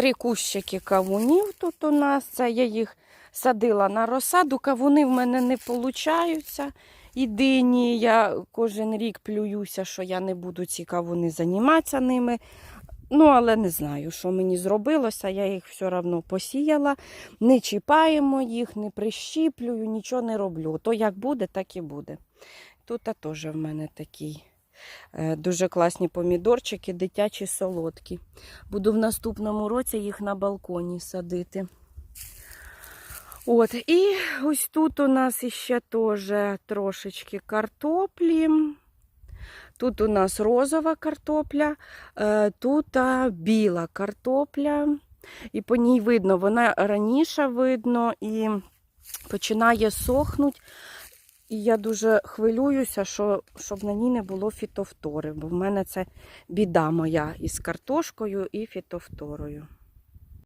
три кущики кавунів тут у нас. Це я їх садила на розсаду. Кавуни в мене не получаються. І дині я кожен рік плююся, що я не буду ці кавуни займатися ними. Ну, але не знаю, що мені зробилося. Я їх все одно посіяла. Не чіпаємо їх, не прищіплюю, нічого не роблю. То як буде, так і буде. Тут теж в мене такий. Е, Дуже класні помідорчики, дитячі солодкі. Буду в наступному році їх на балконі садити. От, і ось тут у нас іще теж трошечки картоплі. Тут у нас розова картопля, е, тут біла картопля. І по ній видно, вона раніше видно і починає сохнути. І я дуже хвилююся, що, щоб на ній не було фітофтори, бо в мене це біда моя із картошкою і фітофторою.